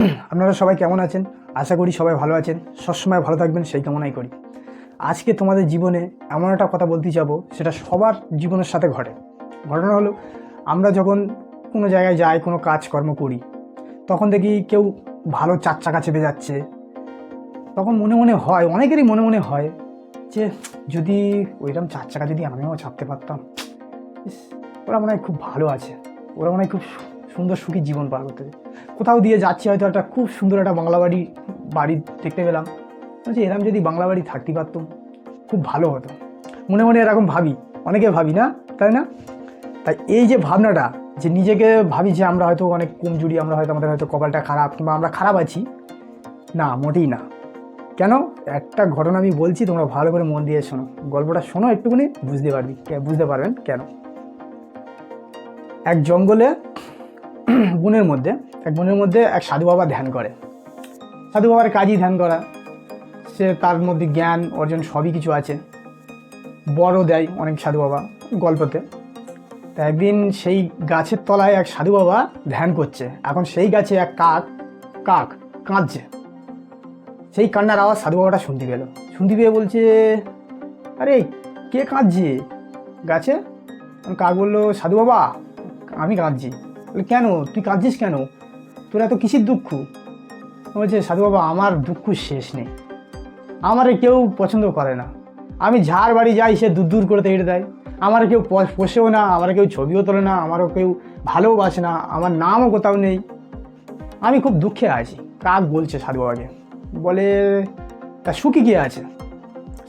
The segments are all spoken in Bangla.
আপনারা সবাই কেমন আছেন? আশা করি সবাই ভালো আছেন। সবসময় ভালো থাকবেন, সেই কামনাই করি। আজকে তোমাদের জীবনে এমন একটা কথা বলতে যাব, সেটা সবার জীবনের সাথে ঘটে। ঘটনা হলো, আমরা যখন কোনো জায়গায় যাই, কোনো কাজকর্ম করি, তখন দেখি কেউ ভালো চার চাকা চেপে যাচ্ছে। তখন মনে মনে হয়, অনেকেরই মনে মনে হয় যে, যদি ওইরকম চার চাকা যদি আমিও ছাপতে পারতাম ওরা মনে হয় খুব ভালো আছে। ওরা মনে হয় খুব সুন্দর সুখী জীবন পার করতে কোথাও দিয়ে যাচ্ছি, হয়তো একটা খুব সুন্দর একটা বাংলা বাড়ি বাড়ি দেখতে পেলাম। বলছি এরকম যদি বাংলা বাড়ি থাকতে পারতাম, খুব ভালো হতো। মনে মনে এরকম ভাবি, অনেকে ভাবি না, তাই না? তাই এই যে ভাবনাটা, যে নিজেকে ভাবি যে আমরা হয়তো অনেক কমজুরি, আমরা হয়তো আমাদের হয়তো কপালটা খারাপ, কিংবা আমরা খারাপ আছি, না, মোটেই না। কেন? একটা ঘটনা আমি বলছি, তোমরা ভালো করে মন দিয়ে শোনো। গল্পটা শোনো, একটুখানি বুঝতে পারবি বুঝতে পারবেন কেন? এক জঙ্গলে বনের মধ্যে, এক বনের মধ্যে এক সাধু বাবা ধ্যান করে। সাধু বাবার কাজই ধ্যান করা। সে তার মধ্যে জ্ঞান, অর্জন সবই কিছু আছে। বড় দেয় অনেক সাধু বাবা গল্পতে। তা একদিন সেই গাছের তলায় এক সাধু বাবা ধ্যান করছে। এখন সেই গাছে এক কাক কাক কাঁদছে। সেই কান্নার আওয়াজ সাধু বাবাটা শুনতে পেল। শুনতে পেয়ে বলছে, আরে, কে কাঁদছে? গাছে। কাক বলল, সাধু বাবা, আমি কাঁদছি। বলে কেন? তুই কাঁদছিস কেন? তোর এত কিসির দুঃখ? বলছে, সাধু বাবা, আমার দুঃখ শেষ নেই। আমারে কেউ পছন্দ করে না। আমি ঝাড় বাড়ি যাই, সে দূর দূর করে তেড়ে দেয় আমার কেউ পোষেও না, আমার কেউ ছবিও তোলে না, আমারও কেউ ভালোবাসে না, আমার নামও কোথাও নেই। আমি খুব দুঃখে আছি। কাক বলছে সাধু বাবাকে। বলে, তা সুখী কে আছে?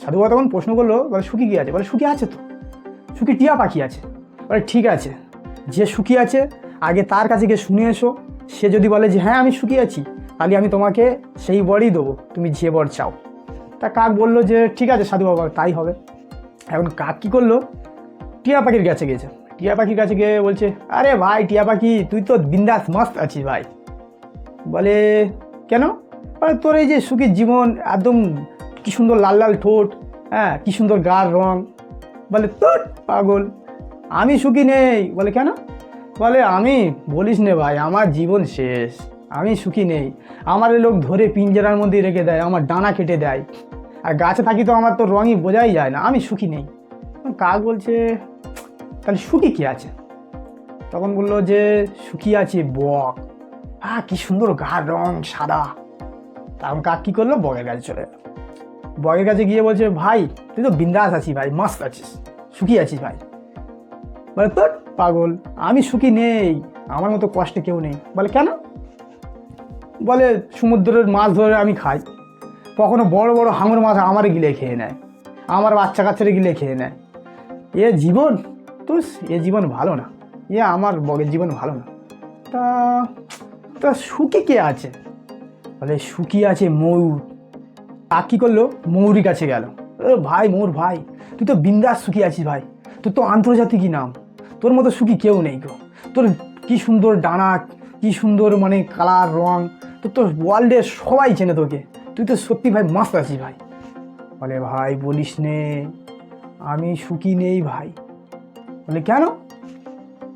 সাধু বাবা তখন প্রশ্ন করল, বলে, সুখী কী আছে? বলে, সুখী আছে তো। সুখী টিয়া পাখি আছে। বলে, ঠিক আছে। যে সুখী আছে আগে তার কাছে গিয়ে শুনে এসো। সে যদি বলে যে হ্যাঁ আমি সুখী আছি, তাহলে আমি তোমাকে সেই বরই দেবো। তুমি যে বর চাও। তা কাক বলল যে, ঠিক আছে সাধু বাবা, তাই হবে। এখন কাক কী করল? টিয়া পাখির কাছে গেছে টিয়া পাখির কাছে গিয়ে বলছে, আরে ভাই, টিয়া পাখি, তুই তো বিন্দাস মস্ত আছিস ভাই। বলে, কেন? বলে, তোর এই যে সুখীর জীবন, একদম কি সুন্দর লাল লাল ঠোঁট হ্যাঁ কী সুন্দর গার রং। বলে তোর পাগল, আমি সুখী নেই। বলে, কেন? বলে আমি বলিস নে ভাই, আমার জীবন শেষ। আমি সুখী নেই। আমার লোক ধরে পিঞ্জরার মধ্যে রেখে দেয়, আমার ডানা কেটে দেয়। আর গাছে থাকি তো আমার তো রঙই বোঝাই যায় না, আমি সুখী নেই। কাক বলছে, তাহলে সুখী কি আছে? তখন বলল যে, সুখী আছে বক। হ্যাঁ কি সুন্দর গার রং, সাদা। তখন কাক কী করল? বগের কাছে চলে গেল। বগের কাছে গিয়ে বলছে, ভাই, তুই তো বিন্দাস আছিস ভাই, মস্ত আছিস। সুখী আছিস ভাই। বলে, তোর পাগল, আমি সুখী নেই, আমার মতো কষ্টে কেউ নেই। বলে, কেন? বলে, সমুদ্রের মাছ ধরে আমি খাই। কখনো বড় বড় হাঙর মাছ আমার গিলে খেয়ে নেয়, আমার বাচ্চা কাচ্চারা গিলে খেয়ে নেয়। এ জীবন তো এ জীবন ভালো না, এ আমার বগের জীবন ভালো না। তা তা সুখী কে আছে? বলে, সুখী আছে ময়ূর। তা কী করল? ময়ূরী কাছে গেল। ও ভাই, ময়ূর ভাই, তুই তো বিন্দাস সুখী আছিস ভাই। তোর তো আন্তর্জাতিকই নাম। তোর মতো সুখী কেউ নেই গো। তোর কি সুন্দর ডানা, কি সুন্দর মানে কালার, রং তোর তো ওয়ার্ল্ডে সবাই চেনে তোকে। তুই তো সত্যি ভাই মাস্ত আছিস ভাই। বলে, ভাই, বলিস নে, আমি সুখী নেই ভাই। বলে, কেন?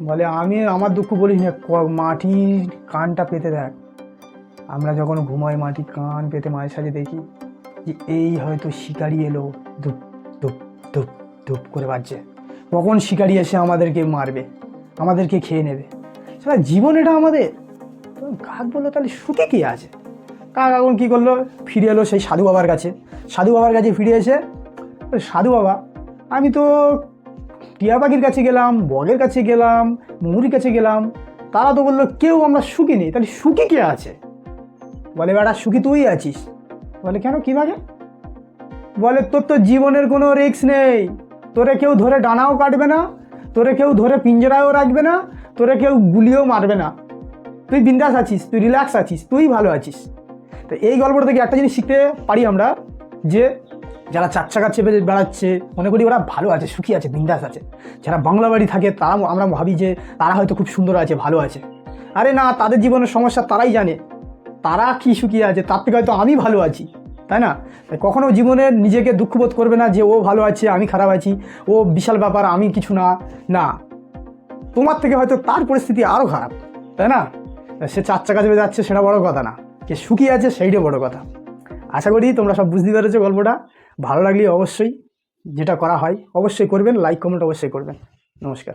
বলে, আমি, আমার দুঃখ বলিস না মাটির কানটা পেতে দেখ। আমরা যখন ঘুমাই, মাটি কান পেতে মাঝে সাঝে দেখি যে, এই হয়তো শিকারি এলো, ধুপ ধুপ ধুপ ধুপ করে বাজছে। কখন শিকারি এসে আমাদেরকে মারবে, আমাদেরকে খেয়ে নেবে? সেটা জীবন এটা আমাদের। কাক বলল, তাহলে সুখে কি আছে? কাক এখন কী করল? ফিরে এলো সেই সাধু বাবার কাছে। সাধু বাবার কাছে ফিরে এসে সাধু বাবা, আমি তো টিয়া পাখির কাছে গেলাম, বগের কাছে গেলাম মুহুরির কাছে গেলাম। তারা তো বলল, কেউ আমরা সুখী নেই, তাহলে সুখী কে আছে? বলে বেটা সুখী তুই আছিস। বলে, কেন কীভাবে বলে, তোর তো জীবনের কোনো রিস্ক নেই। তোরে কেউ ধরে ডানাও কাটবে না, তোরে কেউ ধরে পিঞ্জরায়ও রাখবে না, তোরে কেউ গুলিও মারবে না। তুই বিন্দাস আছিস, তুই রিল্যাক্স আছিস, তুই ভালো আছিস। তো এই গল্পটা থেকে একটা জিনিস শিখতে পারি আমরা, যে যারা চার চাকা চেপে বেড়াচ্ছে, মনে করি ওরা ভালো আছে, সুখী আছে, বিন্দাস আছে। যারা বাংলা বাড়ি থাকে, তারা আমরা ভাবি যে তারা হয়তো খুব সুন্দর আছে, ভালো আছে। আরে না, তাদের জীবনের সমস্যা তারাই জানে। তারা কি সুখী আছে, তার থেকে হয়তো আমি ভালো আছি। তাই না? কখনো জীবনে নিজেকে দুঃখবোধ করবে না যে, ও ভালো আছে, আমি খারাপ আছি, ও বিশাল ব্যাপার, আমি কিছু না। না। তোমার থেকে হয়তো তার পরিস্থিতি আরও খারাপ, তাই না? সে চার চাকা চেপে যাচ্ছে, সেটা বড় কথা না। কে সুখী আছে সেইটাই বড় কথা। আশা করি তোমরা সব বুঝতে পেরেছ গল্পটা। ভালো লাগলে অবশ্যই যেটা করা হয়, অবশ্যই করবেন লাইক কমেন্ট অবশ্যই করবেন। নমস্কার।